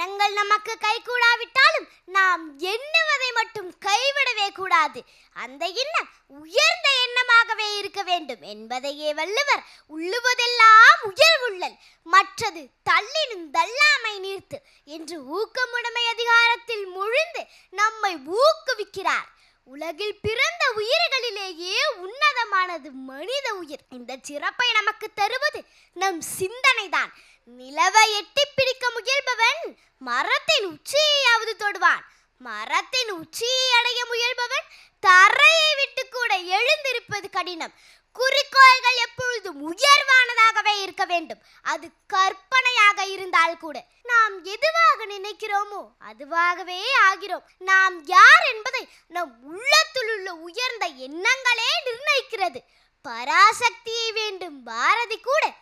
எண்ணங்கள் நமக்கு கைகூடாவிட்டாலும் நாம் எண்ணுவதை மட்டும் கைவிடவே கூடாது. அந்த எண்ணம் உயர்ந்த எண்ணமாகவே இருக்க வேண்டும். என்பதையே வள்ளுவர் உள்ளுவதெல்லாம் உயர்வுள்ளல் மற்றது தள்ளினும் தள்ளாமை நீர்த்து என்று ஊக்கமுடைமை அதிகாரத்தில் முழுந்து நம்மை ஊக்குவிக்கிறார். உலகில் பிறந்த உயிர்களிலேயே உன்னதமானது மனித உயிர். இந்த சிறப்பை நமக்கு தருவது நம் சிந்தனைதான். நிலவை எட்டி பிடிக்க முயல்பவன் மரத்தின் உச்சியையாவது தொடுவான். மரத்தின் உச்சியை அடைய முயல்பவன் தரையை விட்டு கூட எழுந்திருப்பது கடினம். குறிக்கோள்கள் எப்பொழுதும் உயர்வானதாகவே இருக்க வேண்டும். அது கற்பனையாக இருந்தால் கூட. நாம் எதுவாக நினைக்கிறோமோ அதுவாகவே ஆகிறோம். நாம் யார் என்பதை நம் உள்ளத்தில் உள்ள உயர்ந்த எண்ணங்களே நிர்ணயிக்கிறது. பராசக்தியை வேண்டும் பாரதி கூட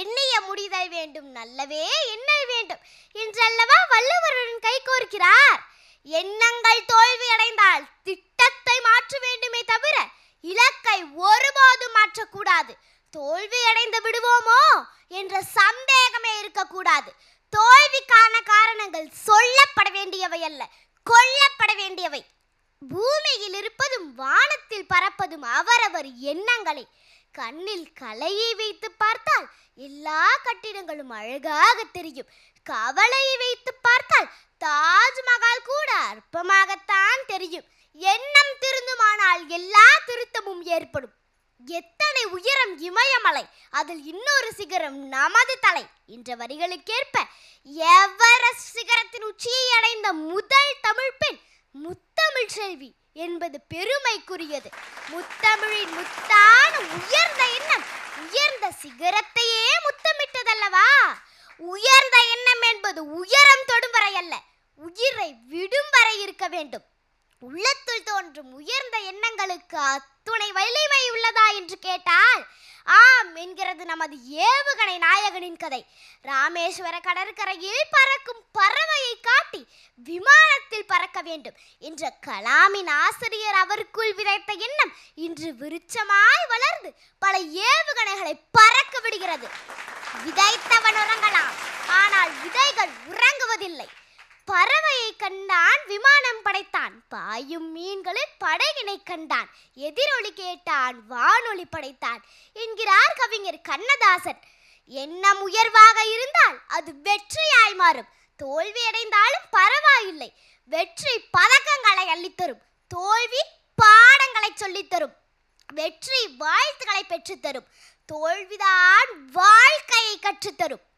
எண்ணிய முடிதல் வேண்டும் நல்லவே எண்ணல் வேண்டும் என்றல்லவா வள்ளுவருடன் கை கோர்க்கிறார். எண்ணங்கள் தோல்வி அடைந்தால் திட்டத்தை மாற்ற வேண்டுமே தவிர இலக்கை ஒருபோதும் மாற்றக்கூடாது. தோல்வி அடைந்து விடுவோமோ என்ற சந்தேகமே இருக்கக்கூடாது. தோல்விக்கான காரணங்கள் சொல்லப்பட வேண்டியவை அல்ல கொல்லப்பட வேண்டியவை. பூமியில் இருப்பதும் வானத்தில் பறப்பதும் அவரவர் எண்ணங்களே. கண்ணில் கலையை வைத்து பார்த்தால் எல்லா கட்டிடங்களும் அழகாக தெரியும். கவலையை வைத்து பார்த்தால் தாஜ்மஹால் கூட அற்பமாகத்தான் தெரியும். எண்ணம் திருந்துமானால் எல்லா திருத்தமும் ஏற்படும். எத்தனை உயரம் இமயமலை அதில் இன்னொரு சிகரம் நமது தலை என்ற வரிகளுக்கேற்ப எவர் செல்வி என்பது பெருமைக்குரியது. முத்தமிழின் முத்தான உயர்ந்த எண்ணம் உயர்ந்த சிகரத்தையே முத்தமிட்டதல்லவா? உயர்ந்த எண்ணம் என்பது உயரம் தொடும் வரை அல்ல உயிரை விடும் வரை இருக்க வேண்டும். உள்ளத்துள் தோன்றும் உயர்ந்த எண்ணங்களுக்கு அத்துணை வலிமை உள்ளதா என்று கேட்டால் ஆம் என்கிறது நமது ஏவுகணை நாயகனின் கதை. ராமேஸ்வர கடற்கரையில் பறக்கும் பறவையை காட்டி விமானத்தில் பறக்க வேண்டும் என்ற கலாமின் ஆசிரியர் அவருக்குள் விதைத்த எண்ணம் இன்று விருட்சமாய் வளர்ந்து பல ஏவுகணைகளை பறக்க விடுகிறது. விதைத்தவன் உறங்கலாம். ஆனால் விதைகள் உறங்குவது பறவையை கண்டான் விமானம் படைத்தான். பாயும் மீன்களில் படகினை கண்டான். எதிரொலி கேட்டான் வானொலி படைத்தான். என்கிறார் கவிஞர் கண்ணதாசன். எண்ணம் உயர்வாக இருந்தால் அது வெற்றியாய் மாறும். தோல்வி அடைந்தாலும் பரவாயில்லை. வெற்றி பதக்கங்களை அள்ளித்தரும். தோல்வி பாடங்களை சொல்லித்தரும். வெற்றி வாழ்த்துக்களை பெற்றுத்தரும். தோல்விதான் வாழ்க்கையை கற்றுத்தரும்.